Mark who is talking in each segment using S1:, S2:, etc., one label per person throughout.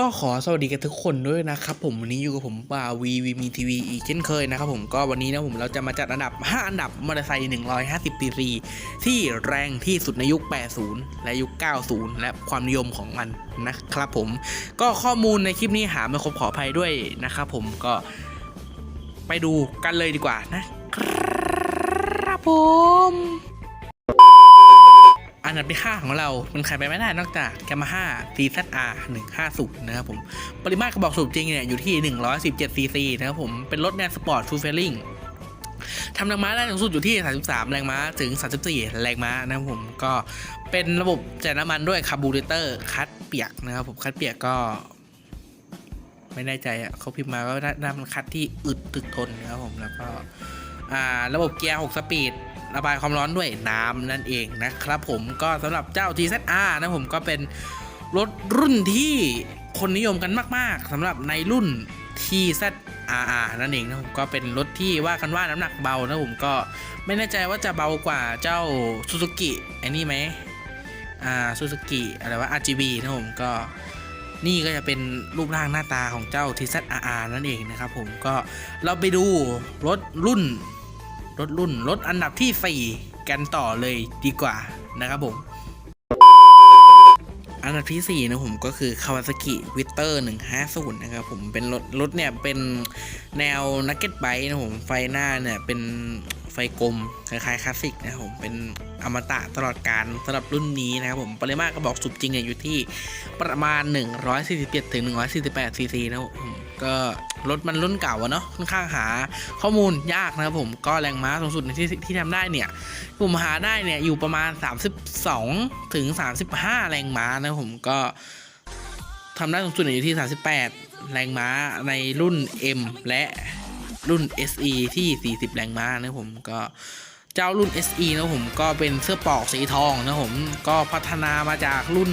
S1: ก็ขอสวัสดีกันทุกคนด้วยนะครับผมวันนี้อยู่กับผมบาวีวีมีทีวีอีกเช่นเคยนะครับผมก็วันนี้นะผมเราจะมาจัดอันดับ 5 อันดับมอเตอร์ไซค์150 cc ที่แรงที่สุดในยุค 80 และยุค 90 และความนิยมของมันนะครับผมก็ข้อมูลในคลิปนี้หาไม่ครบขออภัยด้วยนะครับผมก็ไปดูกันเลยดีกว่านะครับผม อันดับที่ 5 ของเราเป็นใครไปไม่ได้นอกจาก Yamaha CZR 150 นะครับผม ปริมาตรกระบอกสูบจริงเนี่ยอยู่ที่ 117 cc นะครับผม เป็นรถแนวสปอร์ตฟูลเฟลลิ่งทำแรงม้าได้สูงสุดอยู่ที่ 33 แรงม้าถึง 34 แรงม้านะครับผมก็เป็นระบบจ่ายน้ำมันด้วยคาร์บูเรเตอร์คัดเปียกนะครับผมคัดเปียกก็ไม่แน่ใจอะเขาพิมพ์มาก็น่ามันคัดที่อึดตึกทนนะครับผมแล้วก็ระบบเกียร์ 6 สปีด ระบายความร้อนด้วยน้ำนั่นเองนะครับผมก็สำหรับเจ้า TZR นะผมก็เป็นรถรุ่นที่คนนิยมกันมาก ๆสำหรับในรุ่น TZR นั่นเองนะผมก็เป็นรถที่ว่ากันว่าน้ำหนักเบานะผมก็ไม่แน่ใจว่าจะเบากว่าเจ้า Suzuki ไอ้นี่ไหมอ่า Suzuki อะไรว่า RGB นะผมก็นี่ก็จะเป็นรูปร่างหน้าตาของเจ้า TZR นั่นเองนะครับผมก็เราไปดูรถรุ่น รถรุ่นรถอันดับที่ 4 กันต่อเลยดีกว่านะครับผมอันดับที่ 4 นะผมก็คือ Kawasaki Witter 150 นะครับผมเป็นรถรถเนี่ยเป็นแนวนักเก็ตไบค์นะผม ไฟหน้าเนี่ยเป็นไฟกลมคล้ายๆคลาสสิกนะผมเป็นอมตะตลอดการสำหรับรุ่นนี้นะครับผม ปริมาตรกระบอกสูบจริงเนี่ยอยู่ที่ประมาณ 147ถึง148ซีซีนะผม ก็รถมันรุ่นเก่าอะเนาะค่อนข้างหาข้อมูลยากนะครับผมก็แรงม้าสูงสุดในที่ที่ทำได้เนี่ยผมหาได้เนี่ยอยู่ประมาณ 32 ถึง 35 แรงม้านะผมก็ทำได้สูงสุดอยู่ที่ 38 แรงม้าในรุ่น M และรุ่น SE ที่ 40 แรงม้านะผมก็เจ้ารุ่น SE นะผมก็เป็นเสื้อปอกสีทองนะผมก็พัฒนามาจากรุ่น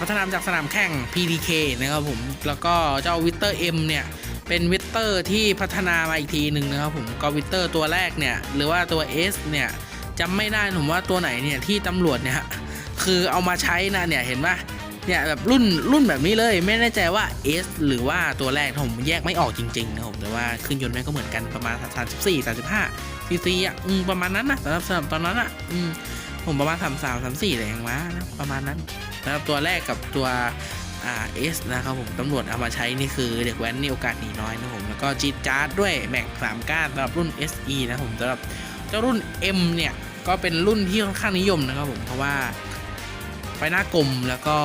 S1: พัฒนามจากสนามแข่ง PDK นะครับผมแล้วก็เจ้าวิเตอร์ M เนี่ยเป็นวิตเตอร์ที่พัฒนามาอีกทีหนึ่งนะครับผมก็วิตเตอร์ตัวแรกเนี่ยหรือว่าตัว S เนี่ยจำไม่ได้ผมว่าตัวไหนเนี่ยที่ตำรวจเนี่ยคือเอามาใช้นะเนี่ยเห็นปะเนี่ยแบบรุ่นรุ่นแบบนี้เลยไม่แน่ใจว่า S หรือว่าตัวแรกผมแยกไม่ออกจริงๆนะผมแต่ว่าขึ้นยนต์แม่งก็เหมือนกันประมาณ 34 35ซีซีอะประมาณนั้นนะสำหรับสำหรับตอนนั้นอะ ผมประมาณ33 34แรงม้านะประมาณนั้นสำหรับตัวแรกกับตัวอ่าเอสนะครับผมตำรวจเอามาใช้นี่คือเด็กแว้นนี่โอกาสหนีน้อยนะผมแล้วก็จีจาร์ดด้วยแม็กสามก้านสำหรับรุ่น SE นะผมสำหรับเจ้ารุ่น M เนี่ยก็เป็นรุ่นที่ค่อนข้างนิยมนะครับผมเพราะว่าไฟหน้ากลมแล้วก็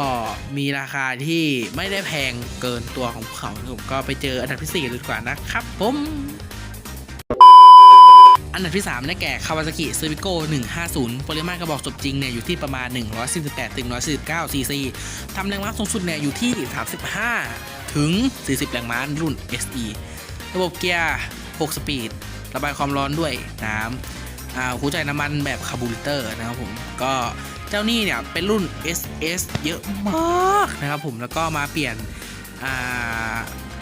S1: มีราคาที่ไม่ได้แพงเกินตัวของเขาผมก็ไปเจออันดับที่4ดีกว่านะครับผม อันดับที่ 3 ได้แก่ Kawasaki c i v i c o 150 ปริมาตรกระบอกสูบจริงเนี่ยอยู่ที่ประมาณ 148ถึง149 cc ทำแรงม้าสูงสุดเนี่ยอยู่ที่ 35 ถึง 40 แรงม้ารุ่น SE ระบบเกียร์ 6 สปีด ระบายความร้อนด้วยน้ำอ่าหัวใจน้ำมันแบบคาร์บูเรเตอร์นะครับผม ก็เจ้านี่เนี่ยเป็นรุ่น SS เยอะมากนะครับผม แล้วก็มาเปลี่ยนอ่า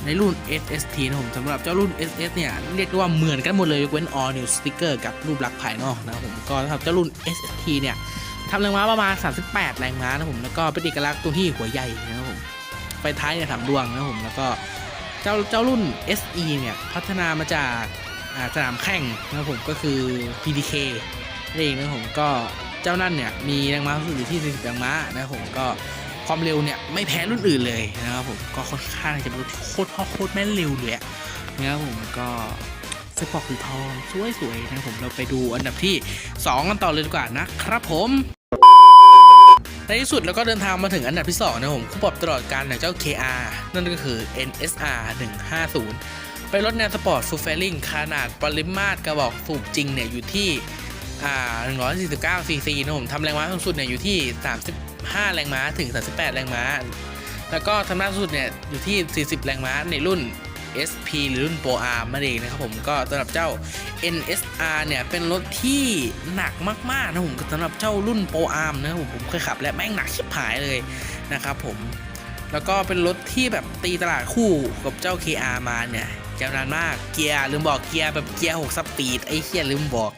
S1: ในรุ่น SST นะผมสำหรับเจ้ารุ่น SS เนี่ย เรียกว่าเหมือนกันหมดเลยยกเว้น all new sticker กับรูปลักษณ์ภายนอกนะผมก็สำหรับเจ้ารุ่น SST เนี่ยทำแรงม้าประมาณ 38 แรงม้านะผมแล้วก็เป็นเอกลักษณ์ตรงที่หัวใหญ่นะครับผมไฟท้ายเนี่ยสามดวงนะผมแล้วก็เจ้าเจ้ารุ่น SE เนี่ยพัฒนามาจากาสนามแข่งนะครับผมก็คือ PDK นั่นเองนะผมก็เจ้านั่นเนี่ยมีแรงม้าสูงอยู่ที่ 40 แรงม้านะผมก็ ความเร็วเนี่ยไม่แพ้รุ่นอื่นเลยนะครับผมก็ค่อนข้างจะเป็นรถที่โคตรพ่อโคตรแม่นเร็วเลยนะครับผมก็สปอร์ตสีทองสวยๆนะครับผมเราไปดูอันดับที่ 2 กันต่อเลยดีกว่านะครับผมในที่สุดแล้วก็เดินทางมาถึงอันดับที่ 2 นะผมคู่ปรับตลอดการของเจ้า KR นั่นก็คือ NSR 150 เป็นรถแนวสปอร์ตฟูลเฟลลิงขนาดปริมาตรกระบอกสูบจริงเนี่ยอยู่ที่ 149 cc นะผมทำแรงม้าสูงสุดเนี่ยอยู่ที่ 35 แรงม้าถึง 38 แรงม้า แล้วก็ทำน้าสูงสุดเนี่ยอยู่ที่ 40 แรงม้าในรุ่น SP หรือรุ่น Pro Arm นั่นเองนะครับผมก็สำหรับเจ้า NSR เนี่ยเป็นรถที่หนักมากๆนะผมสำหรับเจ้ารุ่น Pro Arm นะครับผมผมเคยขับและแม่งหนักชิบหายเลยนะครับผม แล้วก็เป็นรถที่แบบตีตลาดคู่กับเจ้า KR มาเนี่ยยาวนานมากเกียร์ลืมบอกเกียร์แบบเกียร์6สปีดไอ้เคียลืมบอก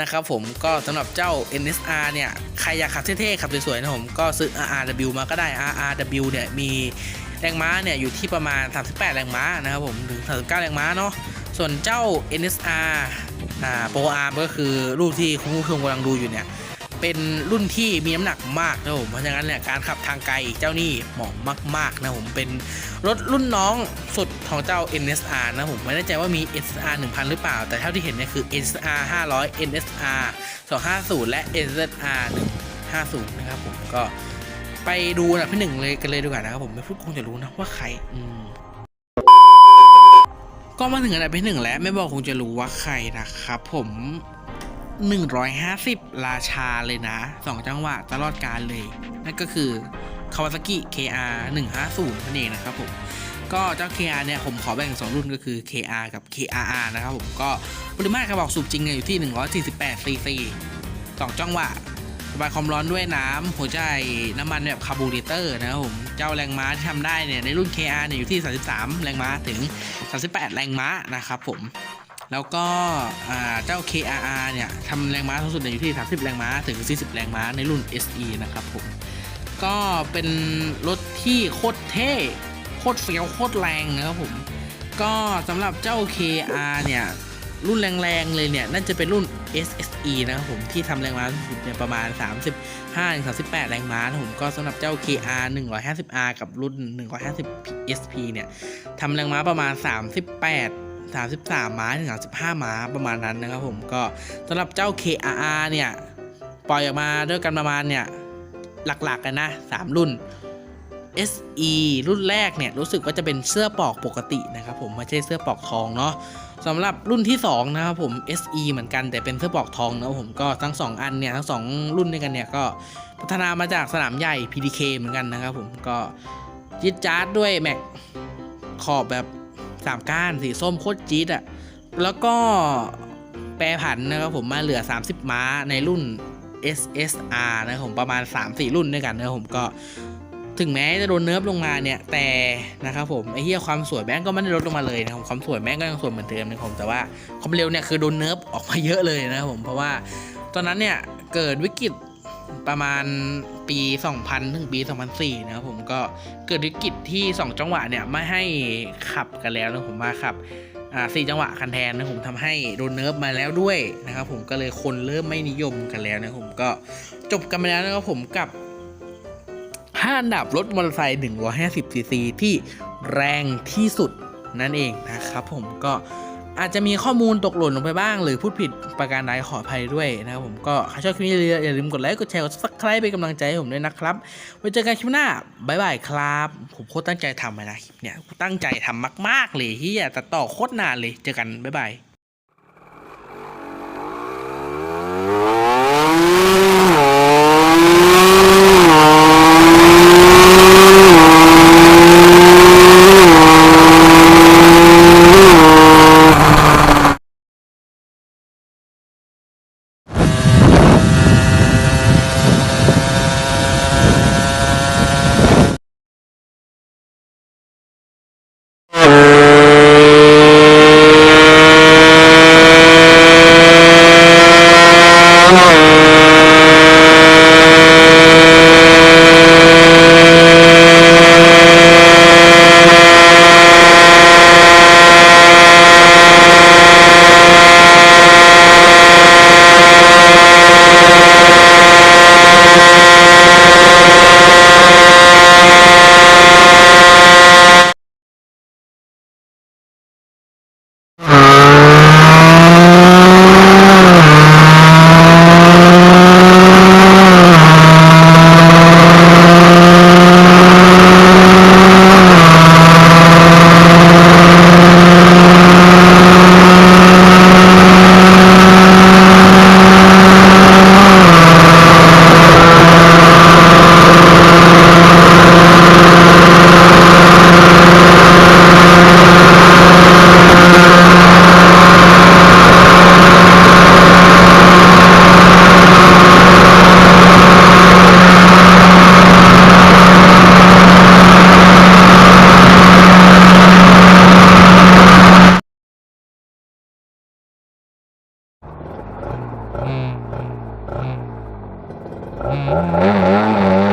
S1: นะครับผมก็สำหรับเจ้า NSR เนี่ย ใครอยากขับเท่ๆขับสวยๆนะผม ก็ซื้อ RRW มาก็ได้ RRW เนี่ยมีแรงม้าเนี่ยอยู่ที่ประมาณ 38 แรงม้านะครับผมถึง 39 แรงม้าเนาะส่วนเจ้า NSR อ่าโปรอาร์มก็คือรุ่นที่คุณผู้ชมกำลังดูอยู่เนี่ย เป็นรุ่นที่มีน้ำหนักมากนะผม เพราะฉะนั้นเนี่ยการขับทางไกลเจ้านี่เหมาะมาก ๆ นะผมเป็นรถรุ่นน้องสุดของเจ้า NSR นะผมไม่แน่ใจว่ามี NSR 1000 หรือเปล่า แต่เท่าที่เห็นเนี่ยคือ NSR 500 NSR 250 และ NSR 150 นะครับผมก็ไปดูนะพี่หนึ่งเลยกันเลยดีกว่านะครับผมไม่พูดคงจะรู้นะว่าใครอืมก็มาถึงอันดับที่หนึ่งแล้วไม่บอกคงจะรู้ว่าใครนะครับผม 150 ราชาเลยนะ 2 จังหวะตลอดการเลย นั่นก็คือ Kawasaki KR 150นั่นเองนะครับผมก็เจ้า KR เนี่ยผมขอแบ่ง 2 รุ่นก็คือ KR กับ KRR นะครับผมก็ปริมาตรกระบอกสูบจริงเนี่ยอยู่ที่ 148 cc 2 จังหวะระบายความร้อนด้วยน้ำหัวใจน้ำมันแบบคาร์บูเรเตอร์นะครับผม เจ้าแรงม้าที่ทำได้เนี่ยในรุ่น KR เนี่ยอยู่ที่ 33 แรงม้าถึง 38 แรงม้านะครับผม แล้วก็เจ้า KRR เนี่ยทำแรงม้าสูงสุดเนี่ยอยู่ที่ 30 แรงม้าถึง 40 แรงม้าในรุ่น SE นะครับผม ก็เป็นรถที่โคตรเท่ โคตรเฟี้ยว โคตรแรงนะครับผม ก็สำหรับเจ้า KR เนี่ย รุ่นแรงๆเลยเนี่ย น่าจะเป็นรุ่น SSE นะครับผมที่ทำแรงม้าสูงสุดเนี่ยประมาณ 35-38 แรงม้านะผมก็สำหรับเจ้า KR 150R กับรุ่น 150 SP เนี่ยทำแรงม้าประมาณ 38 33 ม้าถึง35 ม้าประมาณนั้นนะครับผมก็สำหรับเจ้า KRR เนี่ยปล่อยออกมาด้วยกันประมาณเนี่ยหลักๆกันนะ 3 รุ่น SE รุ่นแรกเนี่ยรู้สึกว่าจะเป็นเสื้อปอกปกตินะครับผมไม่ใช่เสื้อปอกทองเนาะสำหรับรุ่นที่ 2 นะครับผม SE เหมือนกันแต่เป็นเสื้อปอกทองนะครับผมก็ทั้ง 2 อันเนี่ยทั้ง 2 รุ่นด้วยกันเนี่ยก็พัฒนามาจากสนามใหญ่ PDK เหมือนกันนะครับผมก็ยิดจาร์ดด้วยแม็กขอบแบบ 3ก้านสีส้มโคตรจี๊ดอะ แล้วก็แปรผันนะครับผมมาเหลือ 30 ม้าในรุ่น SSR นะครับผมประมาณ 3-4 รุ่นด้วยกันนะครับผมก็ถึงแม้จะโดนเนิร์ฟลงมาเนี่ย แต่นะครับผมไอ้เหี้ยความสวยแม่งก็ไม่ได้ลดลงมาเลยนะครับความสวยแม่งก็ยังสวยเหมือนเดิมนะครับผมแต่ว่าความเร็วเนี่ยคือโดนเนิร์ฟออกมาเยอะเลยนะครับผมเพราะว่าตอนนั้นเนี่ยเกิดวิกฤต ประมาณปี 2000 ถึงปี 2004 นะครับผมก็เกิดวิกฤตที่ 2 จังหวะเนี่ยไม่ให้ขับกันแล้วนะผมมาขับอ่าสี่จังหวะคันแทนนะผมทำให้โดนเนิร์ฟมาแล้วด้วยนะครับผมก็เลยคนเริ่มไม่นิยมกันแล้วนะผมก็จบกันไปแล้วนะครับผมกับ5อันดับรถมอเตอร์ไซค์150ซีซีที่แรงที่สุดนั่นเองนะครับผมก็ อาจจะมีข้อมูลตกหล่นลงไปบ้าง หรือพูดผิดประการใดขออภัยด้วยนะครับผมก็ใครชอบคลิปนี้อย่าลืมกดไลค์กดแชร์กดซับสไครป์เป็นกำลังใจให้ผมด้วยนะครับไว้เจอกันคลิปหน้าบ๊ายบายครับ ผมโคตรตั้งใจทำเลยนะคลิปเนี่ยตั้งใจทำมาก ๆ เลยที่จะตัดต่อโคตรนานเลยเจอกันบ๊ายบาย Música